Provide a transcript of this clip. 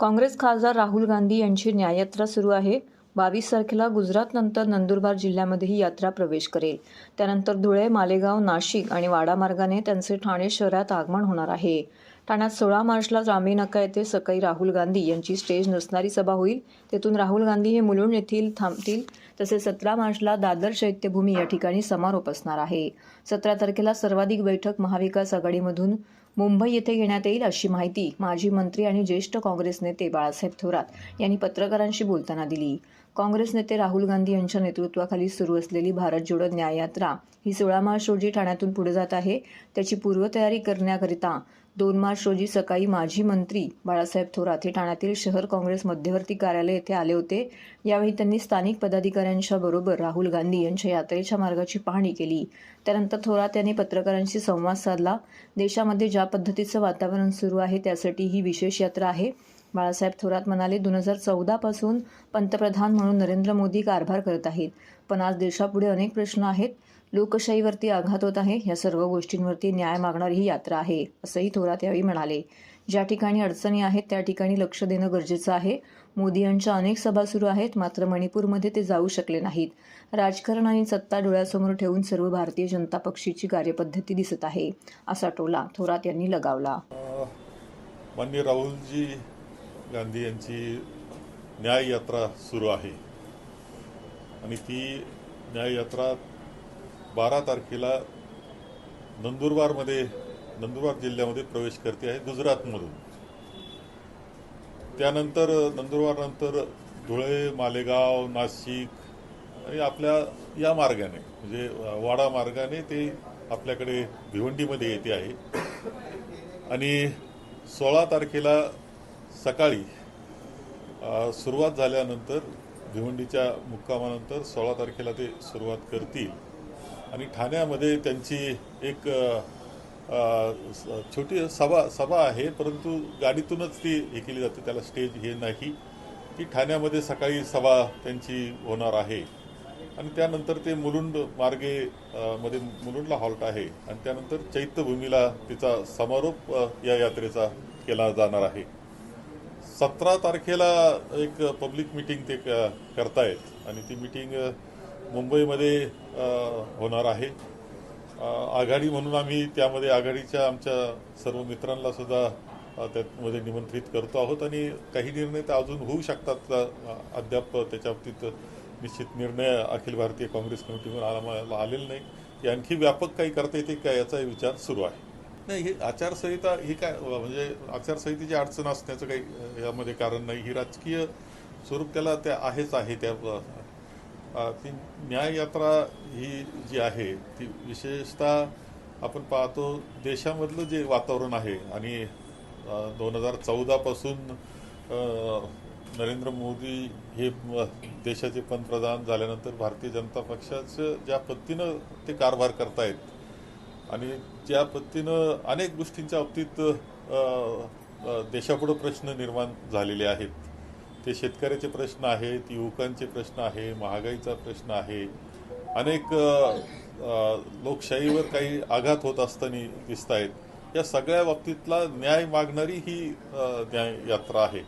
काँग्रेस खासदार राहुल गांधी यांची न्याययात्रा सुरू आहे. बावीस तारखेला गुजरातनंतर नंदुरबार जिल्ह्यामध्ये ही यात्रा प्रवेश करेल. त्यानंतर धुळे मालेगाव नाशिक आणि वाडा मार्गाने त्यांचे ठाणे शहरात आगमन होणार आहे. ठाण्यात सोळा मार्चला जामे नका येथे सकाळी राहुल गांधी यांची स्टेज नसणारी सभा होईल. तेथून राहुल गांधी हे मुलुंड येथील थांबतील. तसेच सतरा मार्चला दादर चैत्यभूमी या ठिकाणी समारोप असणार आहे. सतरा तारखेला सर्वाधिक बैठक महाविकास आघाडीमधून मुंबई येथे घेण्यात येईल अशी माहिती माजी मंत्री आणि ज्येष्ठ काँग्रेस नेते बाळासाहेब थोरात यांनी पत्रकारांशी बोलताना दिली. काँग्रेस नेते राहुल गांधी यांच्या नेतृत्वाखाली सुरू असलेली भारत जोडो न्याय यात्रा ही सोळा मार्च रोजी ठाण्यातून पुढे जात आहे. त्याची पूर्वतयारी करण्याकरिता दोन मार्च रोजी सकाळी माजी मंत्री बाळासाहेब थोरात हे ठाण्यातील शहर काँग्रेस मध्यवर्ती कार्यालय येथे आले होते. यावेळी त्यांनी स्थानिक पदाधिकाऱ्यांच्या बरोबर राहुल गांधी यांच्या यात्रेच्या मार्गाची पाहणी केली. त्यानंतर थोरात यांनी पत्रकारांशी संवाद साधला. देशामध्ये ज्या पद्धतीचं वातावरण सुरू आहे त्यासाठी ही विशेष यात्रा आहे. बाळासाहेब थोरात म्हणाले दोन हजार चौदापासून पंतप्रधान म्हणून नरेंद्र मोदी कारभार करत आहेत. पण आज देशापुढे अनेक प्रश्न आहेत. लोकशाहीवरती आघात होत आहे. या सर्व गोष्टींवरती न्याय मागणारी ही यात्रा आहे असंही थोरात यावेळी म्हणाले. ज्या ठिकाणी अडचणी आहेत त्या ठिकाणी लक्ष देणं गरजेचं आहे. मोदी यांच्या अनेक सभा सुरू आहेत. मात्र मणिपूरमध्ये ते जाऊ शकले नाहीत. राजकारण आणि सत्ता डोळ्यासमोर ठेवून सर्व भारतीय जनता पक्षीची कार्यपद्धती दिसत आहे असा टोला थोरात यांनी लगावला. माननीय राहुलजी गांधी यांची न्याय यात्रा सुरू आहे. आणि ती न्याय यात्रा बारा तारखेला नंदुरबारमध्ये नंदुरबार जिल्ह्यामध्ये प्रवेश करते आहे गुजरातमधून. त्यानंतर नंदुरबारनंतर धुळे मालेगाव नाशिक आणि आपल्या या मार्गाने म्हणजे वाडा मार्गाने ते आपल्याकडे भिवंडीमध्ये येते आहे. आणि सोळा तारखेला सकाळी सुरुवात झाल्यानंतर भिवंडीच्या मुक्कामानंतर सोळा तारखेला ते सुरुवात करतील. आणि ठाण्यामध्ये त्यांची एक स- छोटी सभा सभा आहे परंतु गाडीतूनच ती हे केली जाते त्याला स्टेज हे नाही. ती ठाण्यामध्ये सकाळी सभा त्यांची होणार आहे. आणि त्यानंतर ते मुलुंड मार्गे मध्ये मुलुंडला हॉल्ट आहे. आणि त्यानंतर चैत्यभूमीला तिचा समारोप या यात्रेचा केला जाणार आहे. सतरा तारखेला एक पब्लिक मिटिंग ते क- करतायत आणि ती मिटिंग मुंबईमध्ये होणार आहे. आघाडी म्हणून आम्ही त्यामध्ये आघाडीच्या आमच्या सर्व मित्रांना सुद्धा त्यामध्ये निमंत्रित करतो आहोत आणि काही निर्णय तर अजून होऊ शकतात. अद्याप त्याच्या बाबतीत निश्चित निर्णय अखिल भारतीय काँग्रेस कमिटीवर आम्हाला आलेला नाही. की आणखी व्यापक काही करता येते का याचा विचार सुरू आहे. नाही ही आचारसंहिता ही काय म्हणजे आचारसंहितेची अडचण असण्याचं काही यामध्ये कारण नाही. ही राजकीय स्वरूप त्याला त्या आहेच आहे त्या ती न्याय यात्रा ही जी आहे ती विशेषतः आपण पाहतो देशामधलं जे वातावरण आहे आणि दोन हजार चौदापासून नरेंद्र मोदी हे देशाचे पंतप्रधान झाल्यानंतर भारतीय जनता पक्षाचं ज्या पद्धतीनं ते कारभार करतायत आणि ज्या पद्धतीनं अनेक गोष्टींच्या बाबतीत देशापुढं देशापुढे प्रश्न निर्माण झालेले आहेत. ते शेतकऱ्याचे प्रश्न आहेत युवकांचे प्रश्न आहे महागाईचा प्रश्न आहे. अनेक लोकशाहीवर काही आघात होत असताना दिसत आहेत या सगळ्या बाबतीतला न्याय मागणारी ही न्याय यात्रा आहे.